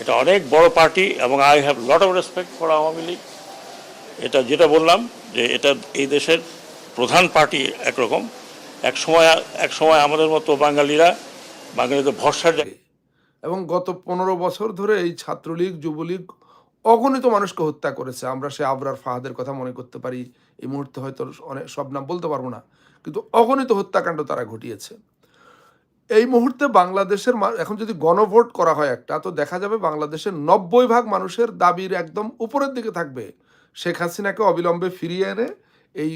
এটা অনেক বড় পার্টি এবং I have lot of respect for Awami League. এটা যেটা বললাম যে এটা এই দেশের প্রধান পার্টি একরকম। এক সময় এক সময় আমাদের মতো বাঙালিরা, বাঙালিদের ভরসার এবং গত পনেরো বছর ধরে এই ছাত্রলীগ, যুবলীগ অগণিত মানুষকে হত্যা করেছে। আমরা সে আবরার ফাহাদের কথা মনে করতে পারি। এই মুহূর্তে হয়তো অনেক সব নাম বলতে পারব না। কিন্তু অগণিত হত্যাকাণ্ড তারা ঘটিয়েছে। এই মুহূর্তে বাংলাদেশের এখন যদি গণভোট করা হয় একটা, তো দেখা যাবে বাংলাদেশের নব্বই ভাগ মানুষের দাবির একদম উপরের দিকে থাকবে। শেখ হাসিনাকে অবিলম্বে ফিরিয়ে এনে এই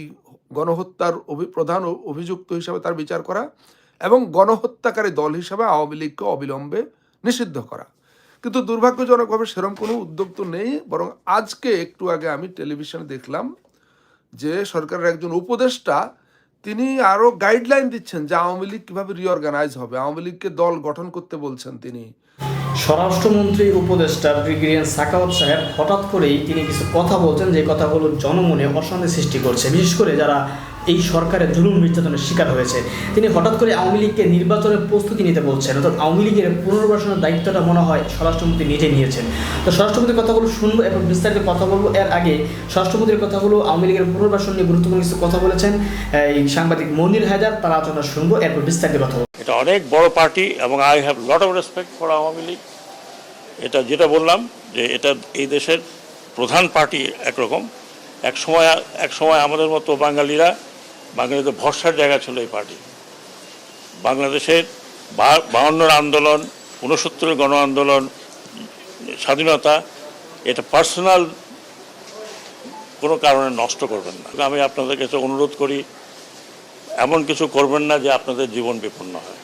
গণহত্যার প্রধান অভিযুক্ত হিসাবে তার বিচার করা এবং গণহত্যাকারী দল হিসাবে আওয়ামী লীগকে অবিলম্বে নিষিদ্ধ করা। কিন্তু দুর্ভাগ্যজনকভাবে সেরকম কোনো উদ্যোগ তো নেই, বরং আজকে একটু আগে আমি টেলিভিশনে দেখলাম যে সরকারের একজন উপদেষ্টা তিনি আরও গাইডলাইন দিচ্ছেন যে আওয়ামী লীগ কীভাবে রিঅর্গানাইজ হবে। আওয়ামী লীগকে দল গঠন করতে বলছেন তিনি। স্বরাষ্ট্রমন্ত্রীর উপদেষ্টা ব্রিগেডিয়ার সাকাওয়াত সাহেব হঠাৎ করেই তিনি কিছু কথা বলছেন, যে কথাগুলো জনমনে অশান্তি সৃষ্টি করছে। বিশেষ করে যারা এই সরকারের জুলুম নির্যাতনের শিকার হয়েছে। তিনি হঠাৎ করে আওয়ামী লীগকে নির্বাচনের প্রস্তুতি নিতে বলছেন। অর্থাৎ আওয়ামী লীগের পুনর্বাসনের দায়িত্বটা মনে হয় স্বরাষ্ট্রমন্ত্রী নিজে নিয়েছেন। তো স্বরাষ্ট্রমন্ত্রীর কথাগুলো শুনব এবং বিস্তারিত কথা বলব। এর আগে স্বরাষ্ট্রমন্ত্রীর কথাগুলো আওয়ামী লীগের পুনর্বাসন নিয়ে গুরুত্বপূর্ণ কিছু কথা বলেছেন, এই সাংবাদিক মনির হায়দার, তার আলোচনা শুনব, এরপর বিস্তারিত কথা। এটা অনেক বড় পার্টি এবং I have lot of respect for Awami League. এটা যেটা বললাম যে এটা এই দেশের প্রধান পার্টি একরকম। এক সময় এক সময় আমাদের মতো বাঙালিরা বাঙালিদের ভরসার জায়গা ছিল এই পার্টি। বাংলাদেশের বা- বাহান্নর আন্দোলন, ঊনসত্তরের গণ আন্দোলন, স্বাধীনতা, এটা পার্সোনাল কোনো কারণে নষ্ট করবেন না। আমি আপনাদের কাছে অনুরোধ করি, এমন কিছু করবেন না যে আপনাদের জীবন বিপন্ন হয়।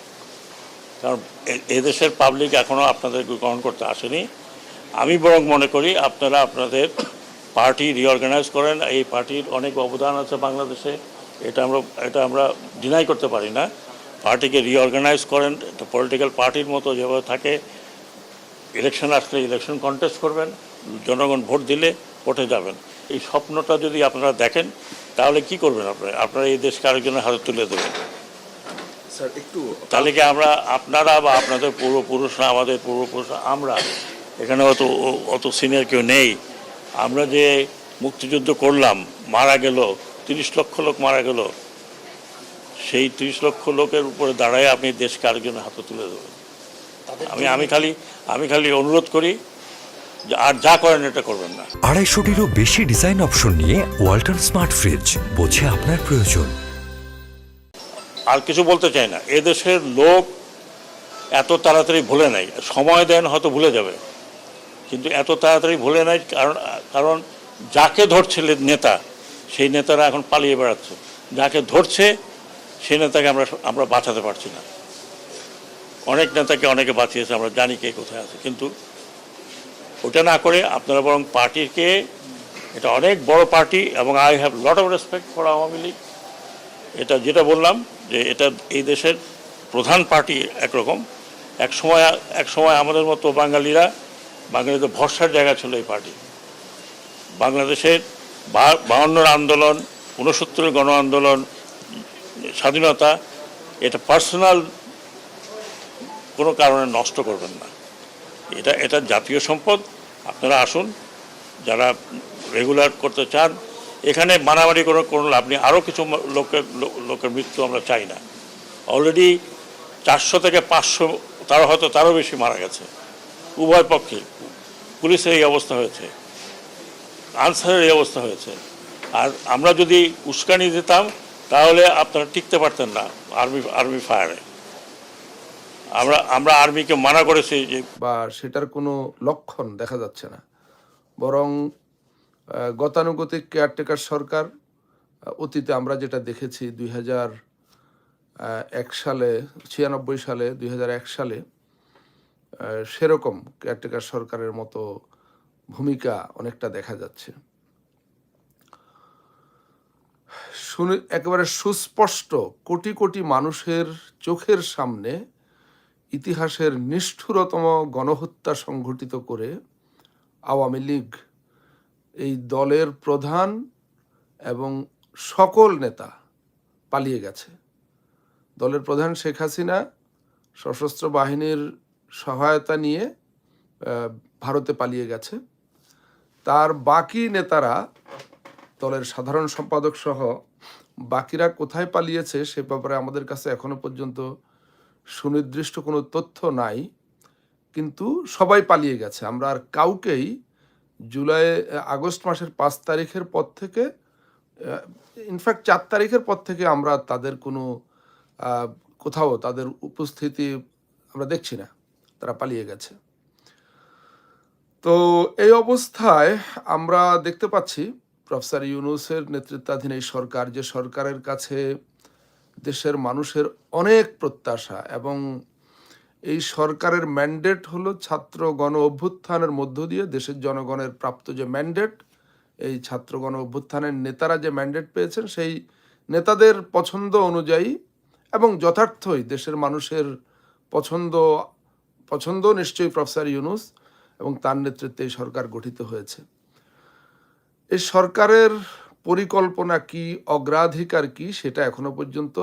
কারণ এদেশের পাবলিক এখনও আপনাদের গ্রহণ করতে আসেনি। আমি বরং মনে করি আপনারা আপনাদের পার্টি রিঅর্গানাইজ করেন। এই পার্টির অনেক অবদান আছে বাংলাদেশে। এটা আমরা এটা আমরা ডিনাই করতে পারি না। পার্টিকে রিঅর্গানাইজ করেন একটা পলিটিক্যাল পার্টির মতো যেভাবে থাকে ইলেকশন আসলে ইলেকশন কন্টেস্ট করবেন জনগণ ভোট দিলে ভোটে যাবেন। এই স্বপ্নটা যদি আপনারা দেখেন তাহলে কি করবেন আপনারা আপনারা এই দেশকে আরেকজনের হাতে তুলে দেবেন। স্যার একটু তাহলে কি আমরা আপনারা বা আপনাদের পূর্বপুরুষরা আমাদের পূর্বপুরুষরা আমরা? এখানে অত অত সিনিয়র কেউ নেই। আমরা যে মুক্তিযুদ্ধ করলাম মারা গেল তিরিশ লক্ষ লোক মারা গেল। সেই তিরিশ লক্ষ লোকের উপরে দাঁড়ায় আপনি দেশকে আরেকজনের হাতে তুলে দেবেন। আমি আমি খালি আমি খালি অনুরোধ করি যে আর যা করেন এটা করবেন না। আড়াইশোটিরও বেশি ডিজাইন অপশন নিয়ে ওয়ালটন স্মার্ট ফ্রিজ বোঝে আপনার প্রয়োজন। আর কিছু বলতে চাই না। এদেশের লোক এত তাড়াতাড়ি ভুলে নাই সময় দেন হয়তো ভুলে যাবে। কিন্তু এত তাড়াতাড়ি ভুলে নাই কারণ কারণ যাকে ধরছিল নেতা সেই নেতারা এখন পালিয়ে বেড়াচ্ছে। যাকে ধরছে সেই নেতাকে আমরা আমরা বাঁচাতে পারছি না। অনেক নেতাকে অনেকে বাঁচিয়েছে, আমরা জানি কে কোথায় আছে। কিন্তু ওটা না করে আপনারা বরং পার্টিকে, এটা অনেক বড় পার্টি এবং I have lot of respect for Awami League. এটা যেটা বললাম যে এটা এই দেশের প্রধান পার্টি একরকম। এক সময় এক সময় আমাদের মতো বাঙালিরা, বাঙালিদের ভরসার জায়গা ছিল এই পার্টি। বাংলাদেশের বাহান্নর আন্দোলন, ঊনসত্তরের গণ আন্দোলন, স্বাধীনতা, এটা পার্সোনাল কোনো কারণে নষ্ট করবেন না। এটা এটা জাতীয় সম্পদ। আপনারা আসুন, যারা রেগুলার করতে চান, এখানে মারামারি করে কোনো লাভ নেই। আরও কিছু লোকের লোকের মৃত্যু আমরা চাই না। অলরেডি চারশো থেকে পাঁচশো, তারা হয়তো তারও বেশি মারা গেছে। উভয় পক্ষে। পুলিশের এই অবস্থা হয়েছে। আনসারের এই অবস্থা হয়েছে। আর আমরা যদি উস্কানি দিতাম, তাহলে আপনারা টিকতে পারতেন না আর্মি আর্মি ফায়ারে। আমরা আমরা আর্মিকে মানা করেছি যে বা সেটার কোনো লক্ষণ দেখা যাচ্ছে না। বরং গতানুগতিক কেয়ারটেকার সরকার অতীতে আমরা যেটা দেখেছি দুই হাজার এক সালে, ছিয়ানব্বই সালে, দুই হাজার এক সালে সেরকম কেয়ারটেকার সরকারের মতো ভূমিকা অনেকটা দেখা যাচ্ছে। একেবারে সুস্পষ্ট কোটি কোটি মানুষের চোখের সামনে ইতিহাসের নিষ্ঠুরতম গণহত্যা সংঘটিত করে আওয়ামী লীগ, এই দলের প্রধান এবং সকল নেতা পালিয়ে গেছে। দলের প্রধান শেখ হাসিনা সশস্ত্র বাহিনীর সহায়তা নিয়ে ভারতে পালিয়ে গেছে। তার বাকি নেতারা দলের সাধারণ সম্পাদক সহ বাকিরা কোথায় পালিয়েছে সে ব্যাপারে আমাদের কাছে এখনও পর্যন্ত সুনির্দিষ্ট কোনো তথ্য নাই। কিন্তু সবাই পালিয়ে গেছে। আমরা আর কাউকেই জুলাই, আগস্ট মাসের পাঁচ তারিখের পর থেকে ইনফ্যাক্ট চার তারিখের পর থেকে আমরা তাদের কোনো কোথাও তাদের উপস্থিতি আমরা দেখছি না। তারা পালিয়ে গেছে। তো এই অবস্থায় আমরা দেখতে পাচ্ছি প্রফেসর ইউনুসের নেতৃত্বাধীন এই সরকার যে সরকারের কাছে দেশের মানুষের অনেক প্রত্যাশা এবং এই সরকারের ম্যান্ডেট হলো ছাত্র গণ অভ্যুত্থানের মধ্য দিয়ে দেশের জনগণের প্রাপ্ত যে ম্যান্ডেট, এই ছাত্র গণ অভ্যুত্থানের নেতারা যে ম্যান্ডেট পেয়েছেন সেই নেতাদের পছন্দ অনুযায়ী এবং যথার্থই দেশের মানুষের পছন্দ পছন্দ নিশ্চয়ই প্রফেসর ইউনুস। এবং তার নেতৃত্বে এই সরকার গঠিত হয়েছে। এই সরকারের পরিকল্পনা কি, অগ্রাধিকার কি, সেটা এখনও পর্যন্ত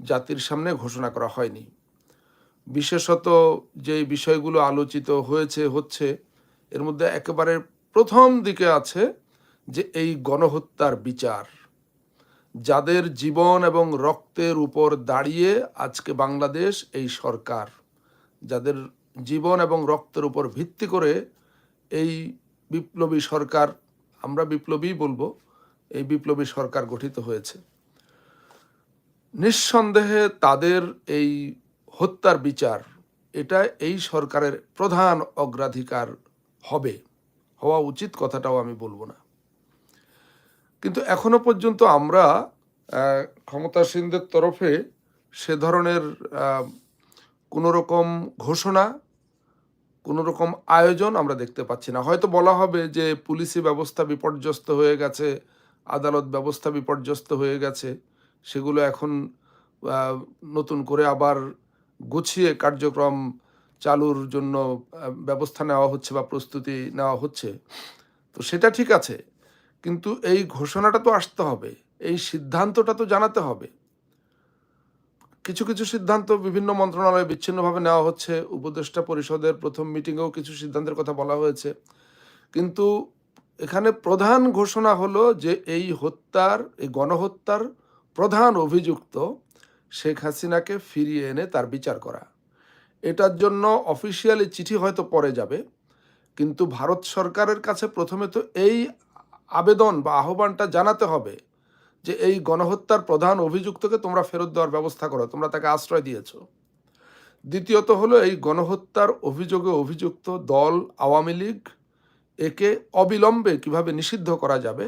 জাতির সামনে ঘোষণা করা হয়নি। বিশেষত যে বিষয়গুলো আলোচিত হয়েছে, হচ্ছে, এর মধ্যে একেবারে প্রথম দিকে আছে যে এই গণহত্যার বিচার। যাদের জীবন এবং রক্তের উপর দাঁড়িয়ে আজকে বাংলাদেশ এই সরকার, যাদের জীবন এবং রক্তের উপর ভিত্তি করে এই বিপ্লবী সরকার, আমরা বিপ্লবী বলব, এই বিপ্লবী সরকার গঠিত হয়েছে। নিঃসন্দেহে তাদের এই হত্যার বিচার, এটা এই সরকারের প্রধান অগ্রাধিকার হবে, হওয়া উচিত কথাটাও আমি বলব না। কিন্তু এখনও পর্যন্ত আমরা ক্ষমতাসীনদের তরফে সে ধরনের কোনো রকম ঘোষণা কোনো রকম আয়োজন আমরা দেখতে পাচ্ছি না। হয়তো বলা হবে যে পুলিশি ব্যবস্থা বিপর্যস্ত হয়ে গেছে, আদালত ব্যবস্থা বিপর্যস্ত হয়ে গেছে, সেগুলো এখন নতুন করে আবার গুছিয়ে কার্যক্রম চালুর জন্য ব্যবস্থা নেওয়া হচ্ছে বা প্রস্তুতি নেওয়া হচ্ছে। তো সেটা ঠিক আছে, কিন্তু এই ঘোষণাটা তো আসতে হবে, এই সিদ্ধান্তটা তো জানাতে হবে। কিছু কিছু সিদ্ধান্ত বিভিন্ন মন্ত্রণালয়ে বিচ্ছিন্নভাবে নেওয়া হচ্ছে। উপদেষ্টা পরিষদের প্রথম মিটিংয়েও কিছু সিদ্ধান্তের কথা বলা হয়েছে। কিন্তু এখানে প্রধান ঘোষণা হলো যে এই হত্যার, এই গণহত্যার প্রধান অভিযুক্ত শেখ হাসিনাকে ফিরিয়ে এনে তার বিচার করা। এটার জন্য অফিসিয়ালি চিঠি হয়তো পরে যাবে, কিন্তু ভারত সরকারের কাছে প্রথমে তো এই আবেদন বা আহ্বানটা জানাতে হবে। যে এই গণহত্যার প্রধান অভিযুক্তকে তোমরা ফেরত দেওয়ার ব্যবস্থা করো, তোমরা তাকে আশ্রয় দিয়েছ। দ্বিতীয়ত হলো এই গণহত্যার অভিযোগে অভিযুক্ত দল আওয়ামী লীগ একে অবিলম্বে কীভাবে নিষিদ্ধ করা যাবে,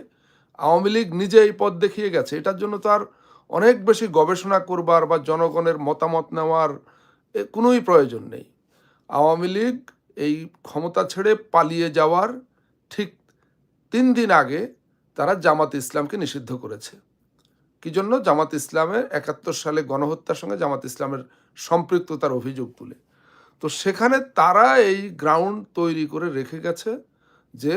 আওয়ামী লীগ নিজে এই পথ দেখিয়ে গেছে। এটার জন্য তার অনেক বেশি গবেষণা করবার বা জনগণের মতামত নেওয়ার কোনোই প্রয়োজন নেই। আওয়ামী লীগ এই ক্ষমতা ছেড়ে পালিয়ে যাওয়ার ঠিক তিন দিন আগে তারা জামাত ইসলামকে নিষিদ্ধ করেছে। কি জন্য? জামাত ইসলামের একাত্তর সালে গণহত্যার সঙ্গে জামাত ইসলামের সম্পৃক্ততার অভিযোগ তুলে। তো সেখানে তারা এই গ্রাউন্ড তৈরি করে রেখে গেছে যে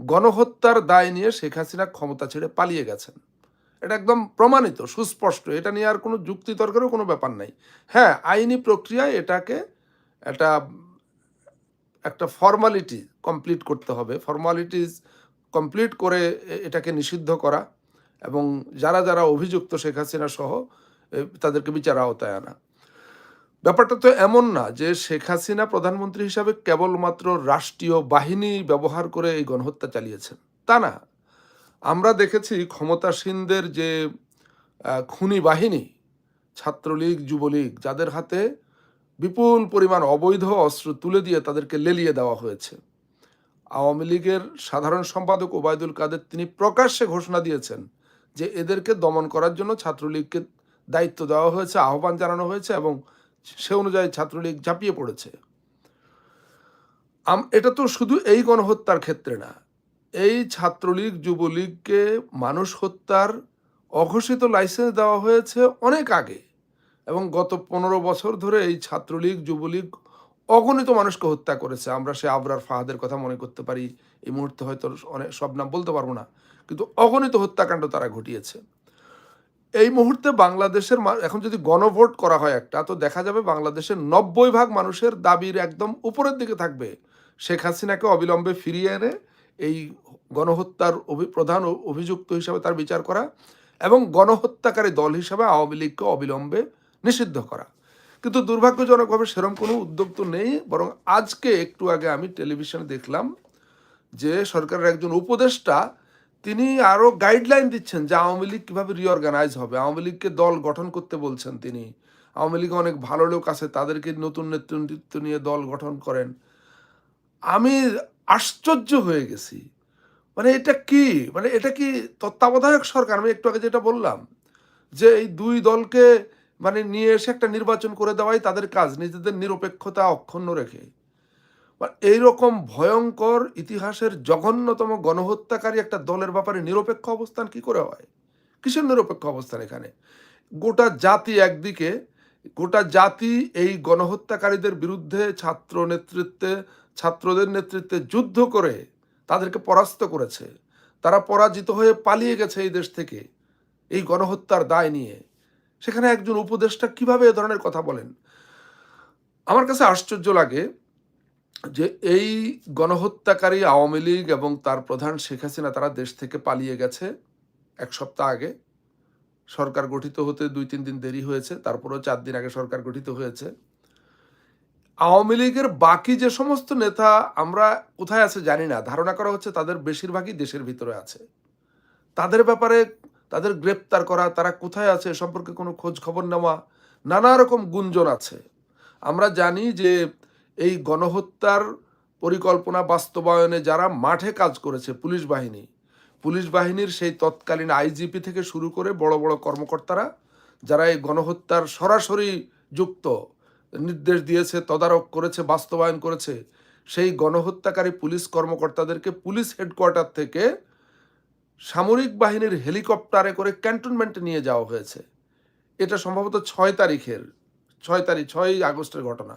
গণহত্যার দায় নিয়ে শেখ হাসিনা ক্ষমতা ছেড়ে পালিয়ে গেছেন। এটা একদম প্রমাণিত, সুস্পষ্ট। এটা নিয়ে আর কোনো যুক্তি তর্কেরও কোনো ব্যাপার নাই। হ্যাঁ আইনি প্রক্রিয়ায় এটাকে একটা একটা ফর্মালিটি কমপ্লিট করতে হবে। ফর্মালিটিস কমপ্লিট করে এটাকে নিষিদ্ধ করা এবং যারা যারা অভিযুক্ত শেখ হাসিনা সহ তাদেরকে বিচার আওতায় আনা। ব্যাপারটা তো এমন না যে শেখ হাসিনা প্রধানমন্ত্রী হিসাবে কেবলমাত্র রাষ্ট্রীয় বাহিনী ব্যবহার করে এই গণহত্যা চালিয়েছেন। তা না। আমরা দেখেছি ক্ষমতাসীনদের যে খুনি বাহিনী, ছাত্রলীগ, যুবলীগ, যাদের হাতে বিপুল পরিমাণ অবৈধ অস্ত্র তুলে দিয়ে তাদেরকে লেলিয়ে দেওয়া হয়েছে। আওয়ামী লীগের সাধারণ সম্পাদক ওবায়দুল কাদের তিনি প্রকাশ্যে ঘোষণা দিয়েছেন যে এদেরকে দমন করার জন্য ছাত্রলীগকে দায়িত্ব দেওয়া হয়েছে, আহ্বান জানানো হয়েছে এবং সে অনুযায়ী ছাত্রলীগ ঝাঁপিয়ে পড়েছে। এটা তো শুধু এই গণহত্যার ক্ষেত্রে না, এই ছাত্রলীগ, যুবলীগকে মানুষ হত্যার অঘোষিত লাইসেন্স দেওয়া হয়েছে অনেক আগে এবং গত পনেরো বছর ধরে এই ছাত্রলীগ, যুবলীগ অগণিত মানুষকে হত্যা করেছে। আমরা সে আবরার ফাহাদের কথা মনে করতে পারি। এই মুহূর্তে হয়তো অনেক সব নাম বলতে পারব না। কিন্তু অগণিত হত্যাকাণ্ড তারা ঘটিয়েছে। এই মুহূর্তে বাংলাদেশের এখন যদি গণভোট করা হয় একটা, তো দেখা যাবে বাংলাদেশের নব্বই ভাগ মানুষের দাবির একদম উপরের দিকে থাকবে। শেখ হাসিনাকে অবিলম্বে ফিরিয়ে এনে এই গণহত্যার প্রধান অভিযুক্ত হিসাবে তার বিচার করা এবং গণহত্যাকারী দল হিসাবে আওয়ামী লীগকে অবিলম্বে নিষিদ্ধ করা। কিন্তু দুর্ভাগ্যজনকভাবে সেরকম কোনো উদ্যোগ তো নেই, বরং আজকে একটু আগে আমি টেলিভিশনে দেখলাম যে সরকারের একজন উপদেষ্টা তিনি আরও গাইডলাইন দিচ্ছেন যে আওয়ামী লীগ কীভাবে রিঅর্গানাইজ হবে। আওয়ামী লীগকে দল গঠন করতে বলছেন তিনি। আওয়ামী লীগে অনেক ভালো লোক আছে, তাদেরকে নতুন নেতৃত্ব নিয়ে দল গঠন করেন। আমি আশ্চর্য হয়ে গেছি। মানে এটা কি? মানে এটা কি তত্ত্বাবধায়ক সরকার? আমি একটু আগে যেটা বললাম যে এই দুই দলকে মানে নিয়ে এসে একটা নির্বাচন করে দেওয়াই তাদের কাজ, নিজেদের নিরপেক্ষতা অক্ষুণ্ণ রেখে। বা এইরকম ভয়ঙ্কর ইতিহাসের জঘন্যতম গণহত্যাকারী একটা দলের ব্যাপারে নিরপেক্ষ অবস্থান কি করে হয়? কিসের নিরপেক্ষ অবস্থান এখানে? গোটা জাতি একদিকে, গোটা জাতি এই গণহত্যাকারীদের বিরুদ্ধে ছাত্র নেতৃত্বে, ছাত্রদের নেতৃত্বে যুদ্ধ করে তাদেরকে পরাস্ত করেছে। তারা পরাজিত হয়ে পালিয়ে গেছে এই দেশ থেকে, এই গণহত্যার দায় নিয়ে। সেখানে একজন উপদেষ্টা কীভাবে এ ধরনের কথা বলেন? আমার কাছে আশ্চর্য লাগে যে এই গণহত্যাকারী আওয়ামী লীগ এবং তার প্রধান শেখ হাসিনা তারা দেশ থেকে পালিয়ে গেছে এক সপ্তাহ আগে। সরকার গঠিত হতে দুই তিন দিন দেরি হয়েছে, তারপরেও চার দিন আগে সরকার গঠিত হয়েছে। আওয়ামী লীগের বাকি যে সমস্ত নেতা আমরা কোথায় আছে জানি না, ধারণা করা হচ্ছে তাদের বেশিরভাগই দেশের ভিতরে আছে। তাদের ব্যাপারে তাদের গ্রেপ্তার করা, তারা কোথায় আছে সম্পর্কে কোনো খোঁজ খবর নেওয়া, নানা রকম গুঞ্জন আছে। আমরা জানি যে এই গণহত্যার পরিকল্পনা বাস্তবায়নে যারা মাঠে কাজ করেছে, পুলিশ বাহিনী, পুলিশ বাহিনীর সেই তৎকালীন আইজিপি থেকে শুরু করে বড় বড় কর্মকর্তারা যারা এই গণহত্যার সরাসরি যুক্ত, নির্দেশ দিয়েছে, তদারক করেছে, বাস্তবায়ন করেছে, সেই গণহত্যাকারী পুলিশ কর্মকর্তাদেরকে পুলিশ হেডকোয়ার্টার থেকে সামরিক বাহিনীর হেলিকপ্টারে করে ক্যান্টনমেন্টে নিয়ে যাওয়া হয়েছে। এটা সম্ভবত ছয় তারিখের, ছয় তারিখ ছয়ই আগস্টের ঘটনা।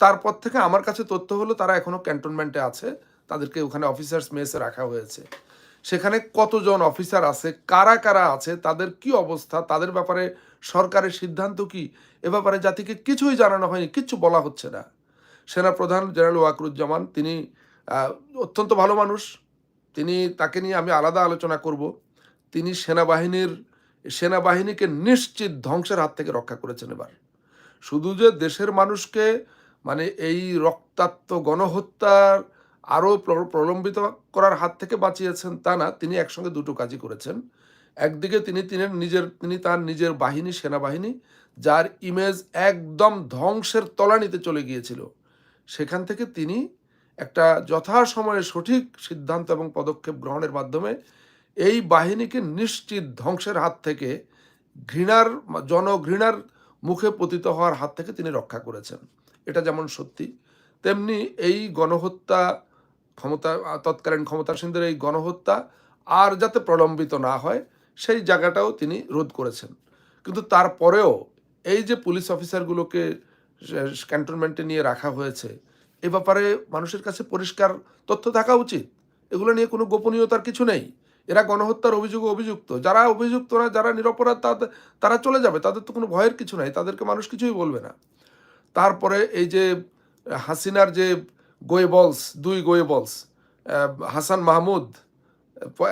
তারপর থেকে আমার কাছে তথ্য হলো তারা এখনও ক্যান্টনমেন্টে আছে, তাদেরকে ওখানে অফিসার্স মেসে রাখা হয়েছে। সেখানে কতজন অফিসার আছে, কারা কারা আছে, তাদের কি অবস্থা, তাদের ব্যাপারে সরকারের সিদ্ধান্ত কি, এ ব্যাপারে জাতিকে কিছুই জানানো হয়নি, কিচ্ছু বলা হচ্ছে না। সেনাপ্রধান জেনারেল ওয়াকরুজ্জামান, তিনি অত্যন্ত ভালো মানুষ তিনি তাকে নিয়ে আমি আলাদা আলোচনা করব। তিনি সেনাবাহিনীর, সেনাবাহিনীকে নিশ্চিত ধ্বংসের হাত থেকে রক্ষা করেছেন এবার। শুধু যে দেশের মানুষকে মানে এই রক্তাক্ত গণহত্যার আরও প্রলম্বিত করার হাত থেকে বাঁচিয়েছেন তা না, তিনি একসঙ্গে দুটো কাজই করেছেন। একদিকে তিনি তিনি নিজের, তিনি তার নিজের বাহিনী, সেনাবাহিনী, যার ইমেজ একদম ধ্বংসের তলানিতে চলে গিয়েছিল। সেখান থেকে তিনি একটা যথাসময়ে সঠিক সিদ্ধান্ত এবং পদক্ষেপ গ্রহণের মাধ্যমে এই বাহিনীকে নিশ্চিত ধ্বংসের হাত থেকে ঘৃণার, জনঘৃণার মুখে পতিত হওয়ার হাত থেকে তিনি রক্ষা করেছেন। এটা যেমন সত্যি, তেমনি এই গণহত্যা ক্ষমতা, তৎকালীন ক্ষমতাসীনদের এই গণহত্যা আর যাতে প্রলম্বিত না হয়, সেই জায়গাটাও তিনি রোধ করেছেন। কিন্তু তারপরেও এই যে পুলিশ অফিসারগুলোকে ক্যান্টনমেন্টে নিয়ে রাখা হয়েছে এ ব্যাপারে মানুষের কাছে পরিষ্কার তথ্য থাকা উচিত। এগুলো নিয়ে কোনো গোপনীয়তার কিছু নেই। এরা গণহত্যার অভিযোগ অভিযুক্ত। যারা অভিযুক্ত না যারা নিরপরাধ তাদের তারা চলে যাবে। তাদের তো কোনো ভয়ের কিছু নাই। তাদেরকে মানুষ কিছুই বলবে না। তারপরে এই যে হাসিনার যে গোয়েবলস দুই গোয়েবলস হাসান মাহমুদ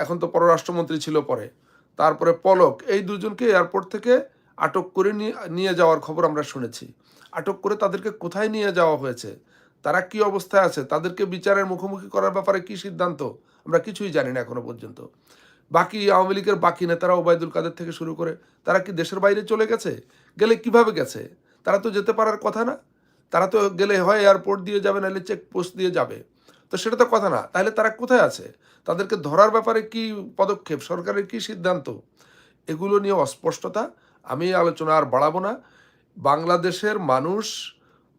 এখন তো পররাষ্ট্রমন্ত্রী ছিল পরে। তারপরে পলক, এই দুজনকে এয়ারপোর্ট থেকে আটক করে নিয়ে যাওয়ার খবর আমরা শুনেছি। আটক করে তাদেরকে কোথায় নিয়ে যাওয়া হয়েছে? তারা কি অবস্থায় আছে? তাদেরকে বিচারের মুখোমুখি করার ব্যাপারে কি সিদ্ধান্ত? আমরা কিছুই জানি না এখনও পর্যন্ত। বাকি আওয়ামী লীগের বাকি নেতারা ওবায়দুল কাদের থেকে শুরু করে, তারা কি দেশের বাইরে চলে গেছে? গেলে কীভাবে গেছে? তারা তো যেতে পারার কথা না। তারা তো গেলে হয় এয়ারপোর্ট দিয়ে যাবে, নাহলে চেক পোস্ট দিয়ে যাবে। তো সেটা তো কথা না। তাহলে তারা কোথায় আছে? তাদেরকে ধরার ব্যাপারে কি পদক্ষেপ? সরকারের কি সিদ্ধান্ত? এগুলো নিয়ে অস্পষ্টতা আমি আলোচনা আর বাড়াবো না। বাংলাদেশের মানুষ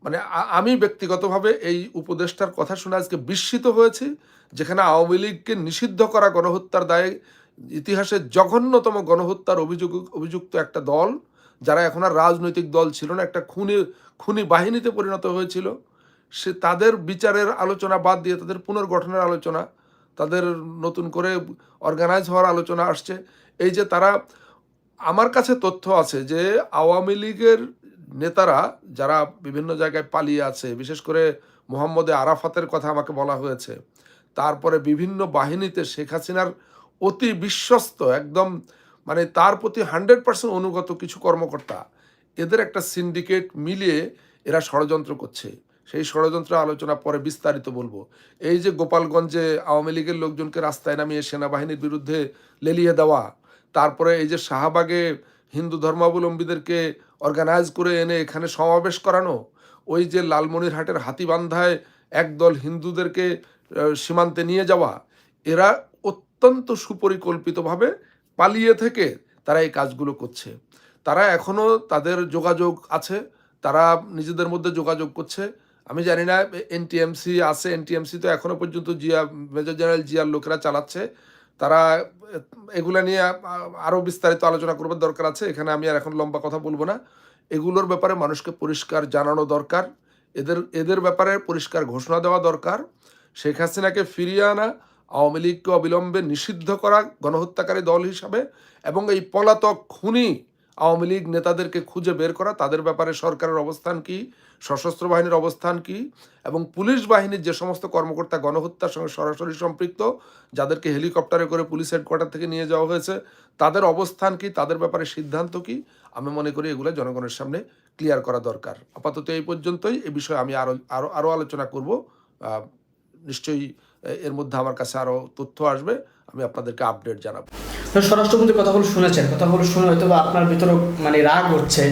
মানে আমি ব্যক্তিগতভাবে এই উপদেষ্টার কথা শুনে আজকে বিস্মিত হয়েছি, যেখানে আওয়ামী লীগকে নিষিদ্ধ করা গণহত্যার দায়ে ইতিহাসের জঘন্যতম গণহত্যার অভিযোগ, অভিযুক্ত একটা দল, যারা এখন আর রাজনৈতিক দল ছিল না, একটা খুনি খুনি বাহিনীতে পরিণত হয়েছিল। সে তাদের বিচারের আলোচনা বাদ দিয়ে, তাদের পুনর্গঠনের আলোচনা, তাদের নতুন করে অর্গানাইজ হওয়ার আলোচনা আসছে। এই যে তারা, আমার কাছে তথ্য আছে যে আওয়ামী লীগের নেতারা যারা বিভিন্ন জায়গায় পালিয়ে আছে, বিশেষ করে মোহাম্মদে আরাফাতের কথা আমাকে বলা হয়েছে, তারপরে বিভিন্ন বাহিনীতে শেখ হাসিনার অতি বিশ্বস্ত, একদম মানে তার প্রতি হান্ড্রেড পার্সেন্ট অনুগত কিছু কর্মকর্তা, এদের একটা সিন্ডিকেট মিলিয়ে এরা ষড়যন্ত্র করছে। সেই ষড়যন্ত্র আলোচনা পরে বিস্তারিত বলব। এই যে গোপালগঞ্জে আওয়ামী লীগের লোকজনকে রাস্তায় নামিয়ে সেনাবাহিনীর বিরুদ্ধে লেলিয়ে দেওয়া, তারপরে এই যে শাহবাগে হিন্দু ধর্মাবলম্বীদেরকে অর্গানাইজ করে এনে এখানে সমাবেশ করানো, ওই যে লালমনিরহাটের হাতিবান্ধায় একদল হিন্দুদেরকে সীমান্তে নিয়ে যাওয়া, এরা অত্যন্ত সুপরিকল্পিতভাবে পালিয়ে থেকে তারা এই কাজগুলো করছে। তারা এখনও তাদের যোগাযোগ আছে, তারা নিজেদের মধ্যে যোগাযোগ করছে। আমি জানি না এনটিএমসি আছে, এনটিএমসি তো এখনও পর্যন্ত জিয়া, মেজর জেনারেল জিয়ার লোকেরা চালাচ্ছে। তারা, এগুলা নিয়ে আরও বিস্তারিত আলোচনা করবার দরকার আছে। এখানে আমি আর এখন লম্বা কথা বলব না। এগুলোর ব্যাপারে মানুষকে পরিষ্কার জানানো দরকার। এদের এদের ব্যাপারে পরিষ্কার ঘোষণা দেওয়া দরকার। শেখ হাসিনাকে ফিরিয়ে আনা, আওয়ামী লীগকে অবিলম্বে নিষিদ্ধ করা গণহত্যাকারী দল হিসাবে এবং এই পলাতক খুনি আওয়ামী লীগ নেতাদেরকে খুঁজে বের করা, তাদের ব্যাপারে সরকারের অবস্থান কি, সশস্ত্র বাহিনীর অবস্থান কি, এবং পুলিশ বাহিনীর যে সমস্ত কর্মকর্তা গণহত্যার সঙ্গে সরাসরি সম্পৃক্ত, যাদেরকে হেলিকপ্টারে করে পুলিশ হেডকোয়ার্টার থেকে নিয়ে যাওয়া হয়েছে, তাদের অবস্থান কি, তাদের ব্যাপারে সিদ্ধান্ত কি, আমি মনে করি এগুলো জনগণের সামনে ক্লিয়ার করা দরকার। আপাতত এই পর্যন্তই, এ বিষয়ে আমি আরও আরও আরও আলোচনা করব। নিশ্চয়ই এর মধ্যে আমার কাছে আরও তথ্য আসবে। আমি আপনাদেরকে আপডেট জানাব। তো স্বরাষ্ট্রমন্ত্রী কথাগুলো শুনেছেন কথাগুলো শুনে হয়তো বা আপনার ভিতরে মানে রাগ হচ্ছে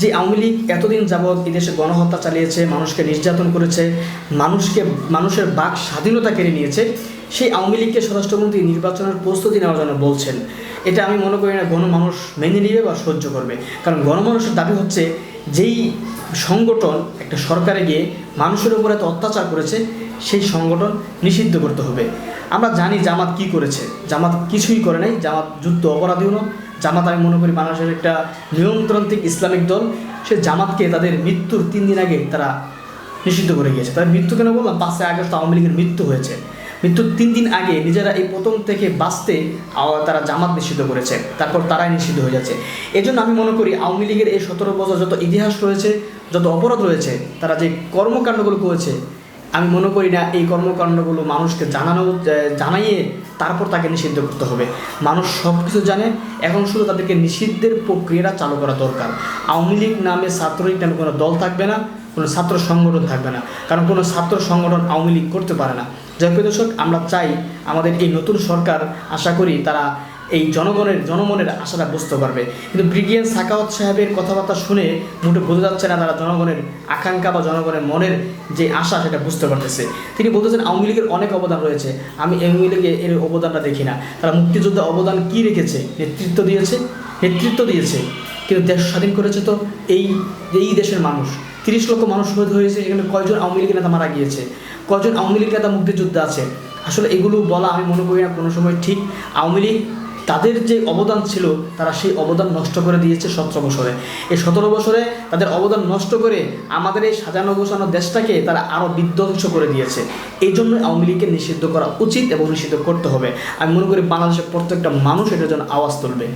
যে আওয়ামী লীগ এতদিন যাবৎ এদেশে গণহত্যা চালিয়েছে, মানুষকে নির্যাতন করেছে, মানুষকে, মানুষের বাক স্বাধীনতা কেড়ে নিয়েছে। সেই আওয়ামী লীগকে স্বরাষ্ট্রমন্ত্রী নির্বাচনের প্রস্তুতি নেওয়ার জন্য বলছেন। এটা আমি মনে করি না গণমানুষ মেনে নিবে বা সহ্য করবে। কারণ গণমানুষের দাবি হচ্ছে যেই সংগঠন, একটা সরকারে গিয়ে মানুষের উপর এত অত্যাচার করেছে, সেই সংগঠন নিষিদ্ধ করতে হবে। আমরা জানি জামাত কি করেছে। জামাত কিছুই করে নাই। জামাত যুদ্ধ অপরাধীও নয়। জামাত আমি মনে করি বাংলাদেশের একটা নিয়মতান্ত্রিক ইসলামিক দল। সে জামাতকে তাদের মৃত্যুর তিন দিন আগে তারা নিষিদ্ধ করে গিয়েছে। তাদের মৃত্যু কেন বললাম, পাঁচই আগস্ট আওয়ামী লীগের মৃত্যু হয়েছে। মৃত্যুর তিন দিন আগে নিজেরা এই প্রথম থেকে বাঁচতে তারা জামাত নিষিদ্ধ করেছে। তারপর তারাই নিষিদ্ধ হয়ে যাচ্ছে। এজন্য আমি মনে করি আওয়ামী লীগের এই সতেরো বছর যত ইতিহাস রয়েছে, যত অপরাধ রয়েছে, তারা যে কর্মকাণ্ডগুলো করেছে, আমি মনে করি না এই কর্মকাণ্ডগুলো মানুষকে জানানো জানাইয়ে তারপর তাকে নিষিদ্ধ করতে হবে। মানুষ সব কিছু জানে, এখন শুধু তাদেরকে নিষিদ্ধের প্রক্রিয়াটা চালু করা দরকার। আওয়ামী লীগ নামে ছাত্রলীগ নামে কোনো দল থাকবে না। কোনো ছাত্র সংগঠন থাকবে না। কারণ কোনো ছাত্র সংগঠন আওয়ামী লীগ করতে পারে না। যাই দর্শক, আমরা চাই আমাদের এই নতুন সরকার, আশা করি তারা এই জনগণের, জনমনের আশাটা বুঝতে পারবে। কিন্তু ব্রিগেডিয়ার সাকাওয়াত সাহেবের কথাবার্তা শুনে মোটে বোঝা যাচ্ছে না তারা জনগণের আকাঙ্ক্ষা বা জনগণের মনের যে আশা, সেটা বুঝতে পারতেছে। তিনি বলতেছেন আওয়ামী লীগের অনেক অবদান রয়েছে। আমি আওয়ামী লীগে এর অবদানটা দেখি না। তারা মুক্তিযুদ্ধে অবদান কী রেখেছে? নেতৃত্ব দিয়েছে? নেতৃত্ব দিয়েছে। কিন্তু দেশ স্বাধীন করেছে তো? এই এই দেশের মানুষ। তিরিশ লক্ষ মানুষ শহীদ হয়েছে এখানে কয়জন আওয়ামী লীগের নেতা মারা গিয়েছে? কয়জন আওয়ামী লীগ নেতা মুক্তিযুদ্ধে আছে? আসলে এগুলো বলা আমি মনে করি না, কোনো সময় ঠিক আওয়ামী লীগ তাদের যে অবদান ছিল, তারা সেই অবদান নষ্ট করে দিয়েছে সতেরো বছরে। এই সতেরো বছরে তাদের অবদান নষ্ট করে আমাদের এই সাজানো গোছানো দেশটাকে তারা আরও বিধ্বংস করে দিয়েছে। এই জন্য আওয়ামী লীগকে নিষিদ্ধ করা উচিত এবং নিষিদ্ধ করতে হবে। আমি মনে করি বাংলাদেশের প্রত্যেকটা মানুষ এটার জন্য আওয়াজ তুলবে।